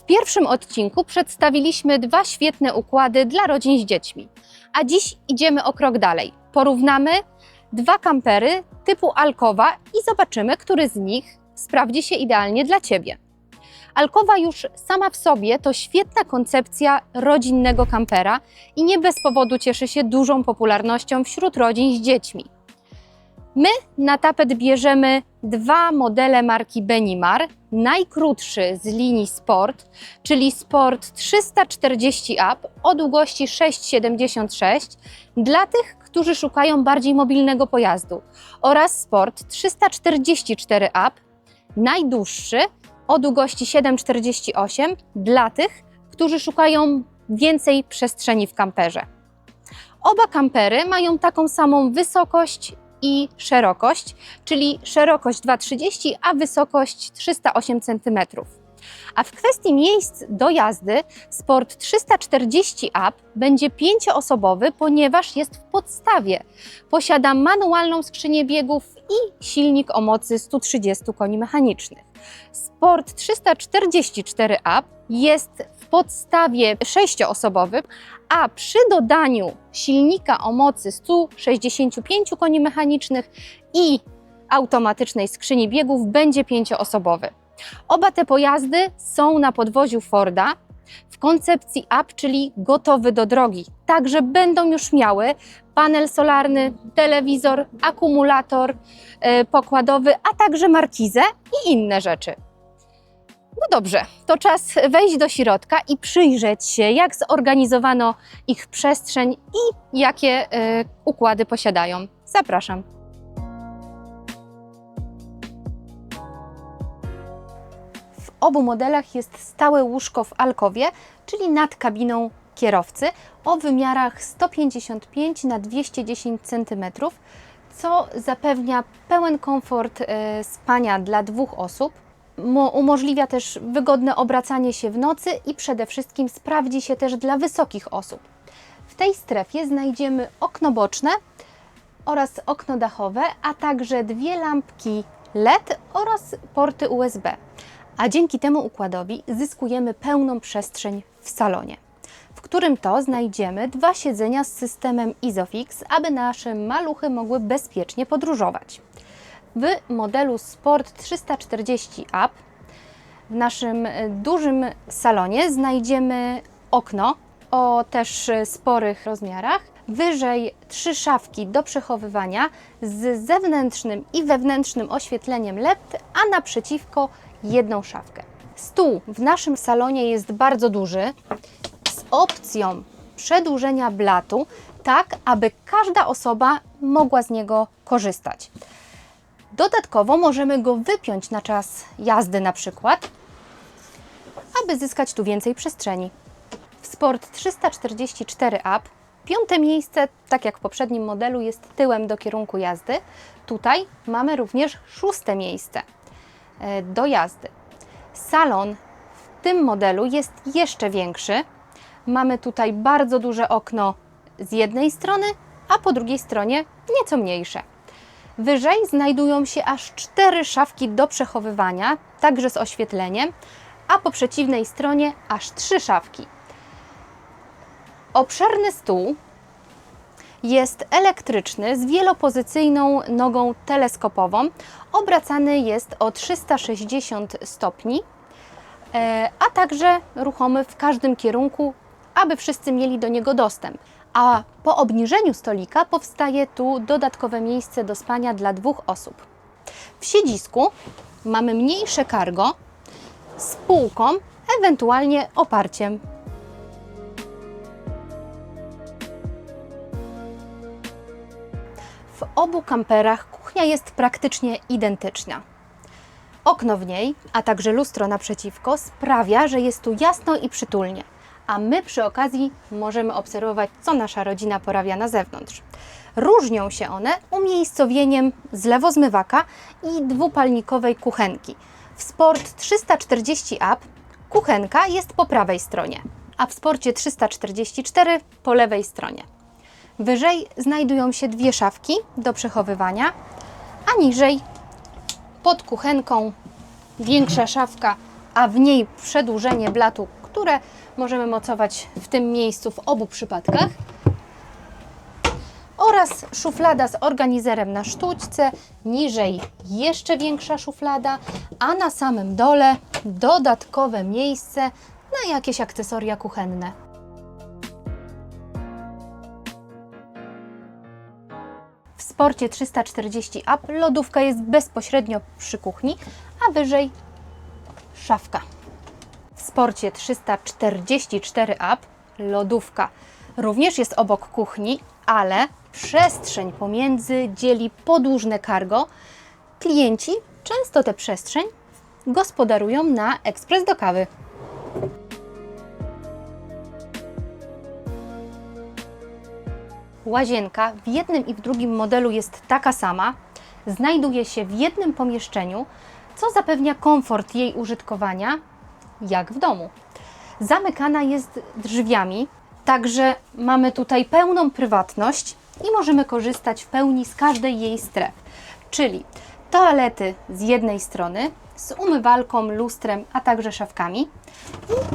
W pierwszym odcinku przedstawiliśmy dwa świetne układy dla rodzin z dziećmi, a dziś idziemy o krok dalej. Porównamy dwa kampery typu Alkowa i zobaczymy, który z nich sprawdzi się idealnie dla Ciebie. Alkowa już sama w sobie to świetna koncepcja rodzinnego kampera i nie bez powodu cieszy się dużą popularnością wśród rodzin z dziećmi. My na tapet bierzemy dwa modele marki Benimar. Najkrótszy z linii Sport, czyli Sport 340 Up o długości 6,76 dla tych, którzy szukają bardziej mobilnego pojazdu oraz Sport 344 Up, najdłuższy o długości 7,48 dla tych, którzy szukają więcej przestrzeni w kamperze. Oba kampery mają taką samą wysokość i szerokość, czyli szerokość 2,30, a wysokość 308 cm. A w kwestii miejsc do jazdy Sport 340 Up będzie pięcioosobowy, ponieważ jest w podstawie. Posiada manualną skrzynię biegów i silnik o mocy 130 koni mechanicznych. Sport 344 Up jest podstawie sześcioosobowy, a przy dodaniu silnika o mocy 165 koni mechanicznych i automatycznej skrzyni biegów będzie pięcioosobowy. Oba te pojazdy są na podwoziu Forda w koncepcji up, czyli gotowy do drogi. Także będą już miały panel solarny, telewizor, akumulator e, pokładowy, a także markizę i inne rzeczy. No dobrze, to czas wejść do środka i przyjrzeć się, jak zorganizowano ich przestrzeń i jakie e, układy posiadają. Zapraszam. W obu modelach jest stałe łóżko w alkowie, czyli nad kabiną kierowcy o wymiarach 155 na 210 cm, co zapewnia pełen komfort e, spania dla dwóch osób. Mo- umożliwia też wygodne obracanie się w nocy i przede wszystkim sprawdzi się też dla wysokich osób. W tej strefie znajdziemy okno boczne oraz okno dachowe, a także dwie lampki LED oraz porty USB. A dzięki temu układowi zyskujemy pełną przestrzeń w salonie, w którym to znajdziemy dwa siedzenia z systemem Isofix, aby nasze maluchy mogły bezpiecznie podróżować. W modelu Sport 340 Up w naszym e, dużym salonie znajdziemy okno o też sporych rozmiarach. Wyżej trzy szafki do przechowywania z zewnętrznym i wewnętrznym oświetleniem LED, a naprzeciwko jedną szafkę. Stół w naszym salonie jest bardzo duży, z opcją przedłużenia blatu, tak aby każda osoba mogła z niego korzystać. Dodatkowo możemy go wypiąć na czas jazdy na przykład, aby zyskać tu więcej przestrzeni. W Sport 344 Up piąte miejsce, tak jak w poprzednim modelu, jest tyłem do kierunku jazdy. Tutaj mamy również szóste miejsce e, do jazdy. Salon w tym modelu jest jeszcze większy. Mamy tutaj bardzo duże okno z jednej strony, a po drugiej stronie nieco mniejsze. Wyżej znajdują się aż cztery szafki do przechowywania, także z oświetleniem, a po przeciwnej stronie aż trzy szafki. Obszerny stół jest elektryczny z wielopozycyjną nogą teleskopową. Obracany jest o 360 stopni, e, a także ruchomy w każdym kierunku, aby wszyscy mieli do niego dostęp. A po obniżeniu stolika powstaje tu dodatkowe miejsce do spania dla dwóch osób. W siedzisku mamy mniejsze cargo z półką, ewentualnie oparciem. W obu kamperach kuchnia jest praktycznie identyczna. Okno w niej, a także lustro naprzeciwko sprawia, że jest tu jasno i przytulnie, a my przy okazji możemy obserwować, co nasza rodzina porabia na zewnątrz. Różnią się one umiejscowieniem zlewozmywaka i dwupalnikowej kuchenki. W Sport 340 Up kuchenka jest po prawej stronie, a w Sporcie 344 po lewej stronie. Wyżej znajdują się dwie szafki do przechowywania, a niżej pod kuchenką większa szafka a w niej przedłużenie blatu, które możemy mocować w tym miejscu w obu przypadkach. Oraz szuflada z organizerem na sztućce, niżej jeszcze większa szuflada, a na samym dole dodatkowe miejsce na jakieś akcesoria kuchenne. W Sporcie 340 Up lodówka jest bezpośrednio przy kuchni, a wyżej szafka. Sporcie 344 Up lodówka również jest obok kuchni, ale przestrzeń pomiędzy dzieli podłużne cargo. Klienci często tę przestrzeń gospodarują na ekspres do kawy. Łazienka w jednym i w drugim modelu jest taka sama, znajduje się w jednym pomieszczeniu, co zapewnia komfort jej użytkowania, jak w domu. Zamykana jest drzwiami, także mamy tutaj pełną prywatność i możemy korzystać w pełni z każdej jej stref, czyli toalety z jednej strony, z umywalką, lustrem, a także szafkami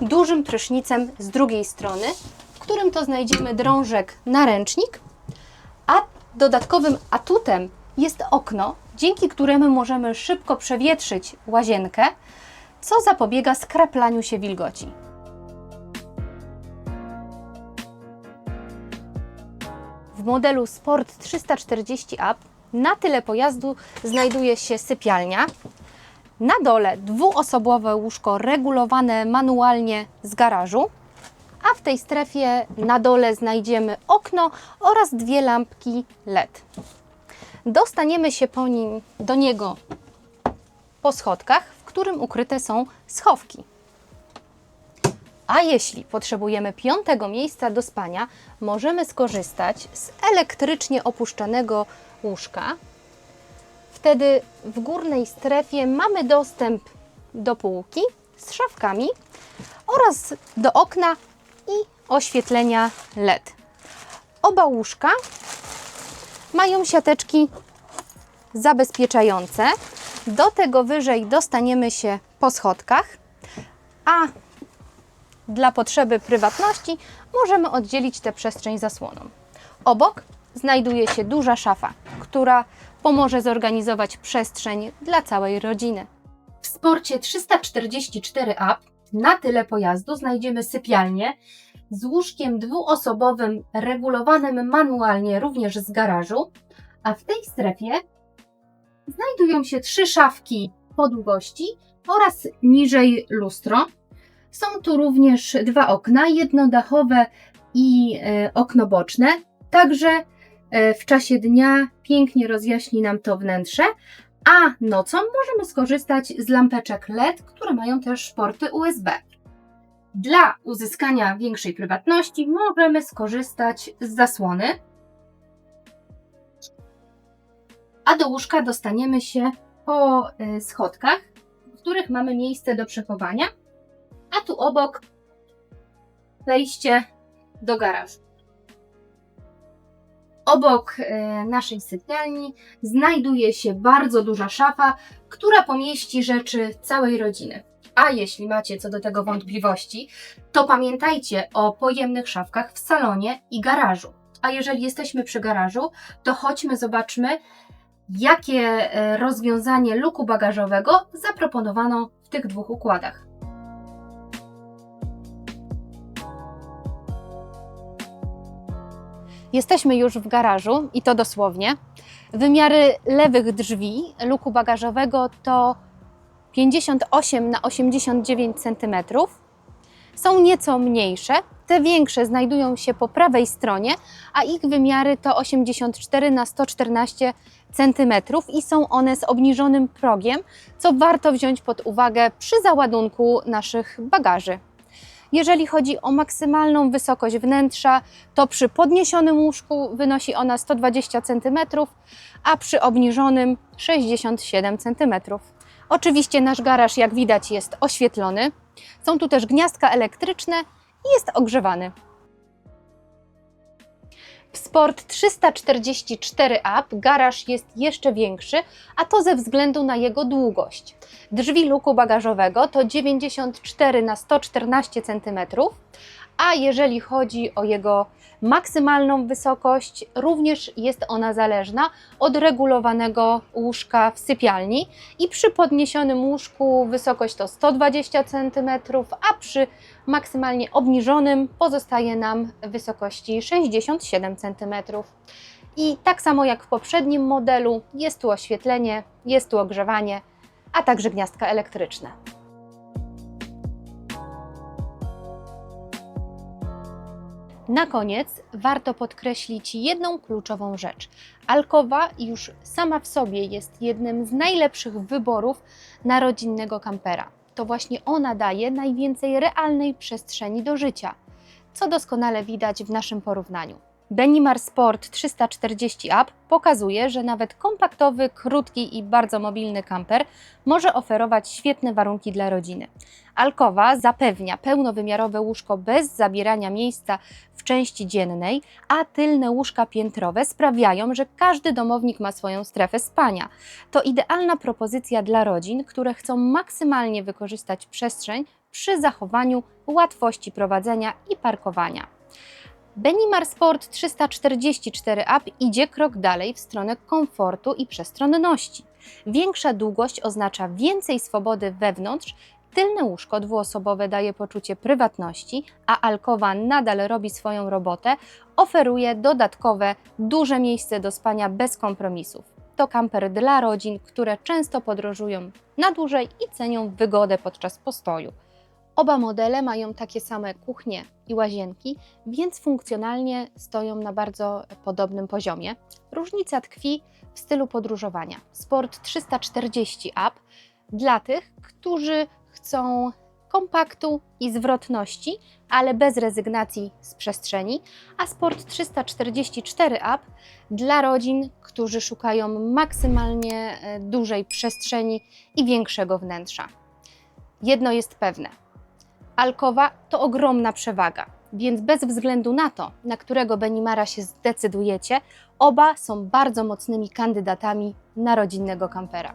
i dużym prysznicem z drugiej strony, w którym to znajdziemy drążek na ręcznik, a dodatkowym atutem jest okno, dzięki któremu możemy szybko przewietrzyć łazienkę, co zapobiega skraplaniu się wilgoci. W modelu Sport 340 Up na tyle pojazdu znajduje się sypialnia. Na dole dwuosobowe łóżko regulowane manualnie z garażu, a w tej strefie na dole znajdziemy okno oraz dwie lampki LED. Dostaniemy się po nim, do niego po schodkach, którym ukryte są schowki. A jeśli potrzebujemy piątego miejsca do spania, możemy skorzystać z elektrycznie opuszczanego łóżka. Wtedy w górnej strefie mamy dostęp do półki z szafkami oraz do okna i oświetlenia LED. Oba łóżka mają siateczki zabezpieczające. Do tego wyżej dostaniemy się po schodkach, a dla potrzeby prywatności możemy oddzielić tę przestrzeń zasłoną. Obok znajduje się duża szafa, która pomoże zorganizować przestrzeń dla całej rodziny. W Sporcie 344 Up na tyle pojazdu znajdziemy sypialnię z łóżkiem dwuosobowym, regulowanym manualnie również z garażu, a w tej strefie znajdują się trzy szafki po długości oraz niżej lustro. Są tu również dwa okna, jedno dachowe i e, okno boczne. Także e, w czasie dnia pięknie rozjaśni nam to wnętrze, a nocą możemy skorzystać z lampeczek LED, które mają też porty USB. Dla uzyskania większej prywatności możemy skorzystać z zasłony, a do łóżka dostaniemy się po e, schodkach, w których mamy miejsce do przechowania, a tu obok wejście do garażu. Obok e, naszej sypialni znajduje się bardzo duża szafa, która pomieści rzeczy całej rodziny. A jeśli macie co do tego wątpliwości, to pamiętajcie o pojemnych szafkach w salonie i garażu. A jeżeli jesteśmy przy garażu, to chodźmy zobaczmy, jakie e, rozwiązanie luku bagażowego zaproponowano w tych dwóch układach. Jesteśmy już w garażu i to dosłownie. Wymiary lewych drzwi luku bagażowego to 58 na 89 cm. Są nieco mniejsze. Te większe znajdują się po prawej stronie, a ich wymiary to 84 na 114 cm i są one z obniżonym progiem, co warto wziąć pod uwagę przy załadunku naszych bagaży. Jeżeli chodzi o maksymalną wysokość wnętrza, to przy podniesionym łóżku wynosi ona 120 cm, a przy obniżonym 67 cm. Oczywiście nasz garaż, jak widać, jest oświetlony. Są tu też gniazdka elektryczne i jest ogrzewany. W Sport 344 Up garaż jest jeszcze większy, a to ze względu na jego długość. Drzwi luku bagażowego to 94 na 114 cm, a jeżeli chodzi o jego maksymalną wysokość, również jest ona zależna od regulowanego łóżka w sypialni i przy podniesionym łóżku wysokość to 120 cm, a przy maksymalnie obniżonym pozostaje nam wysokości 67 cm. I tak samo jak w poprzednim modelu, jest tu oświetlenie, jest tu ogrzewanie, a także gniazdka elektryczne. Na koniec warto podkreślić jedną kluczową rzecz. Alkowa już sama w sobie jest jednym z najlepszych wyborów na rodzinnego kampera. To właśnie ona daje najwięcej realnej przestrzeni do życia, co doskonale widać w naszym porównaniu. Benimar Sport 340 Up pokazuje, że nawet kompaktowy, krótki i bardzo mobilny kamper może oferować świetne warunki dla rodziny. Alkowa zapewnia pełnowymiarowe łóżko bez zabierania miejsca w części dziennej, a tylne łóżka piętrowe sprawiają, że każdy domownik ma swoją strefę spania. To idealna propozycja dla rodzin, które chcą maksymalnie wykorzystać przestrzeń przy zachowaniu łatwości prowadzenia i parkowania. Benimar Sport 344 Up idzie krok dalej w stronę komfortu i przestronności. Większa długość oznacza więcej swobody wewnątrz, tylne łóżko dwuosobowe daje poczucie prywatności, a alkowa nadal robi swoją robotę, oferuje dodatkowe, duże miejsce do spania bez kompromisów. To kamper dla rodzin, które często podróżują na dłużej i cenią wygodę podczas postoju. Oba modele mają takie same kuchnie i łazienki, więc funkcjonalnie stoją na bardzo podobnym poziomie. Różnica tkwi w stylu podróżowania. Sport 340 Up dla tych, którzy chcą kompaktu i zwrotności, ale bez rezygnacji z przestrzeni, a Sport 344 Up dla rodzin, którzy szukają maksymalnie e, dużej przestrzeni i większego wnętrza. Jedno jest pewne – Alkowa to ogromna przewaga, więc bez względu na to, na którego Benimara się zdecydujecie, oba są bardzo mocnymi kandydatami na rodzinnego kampera.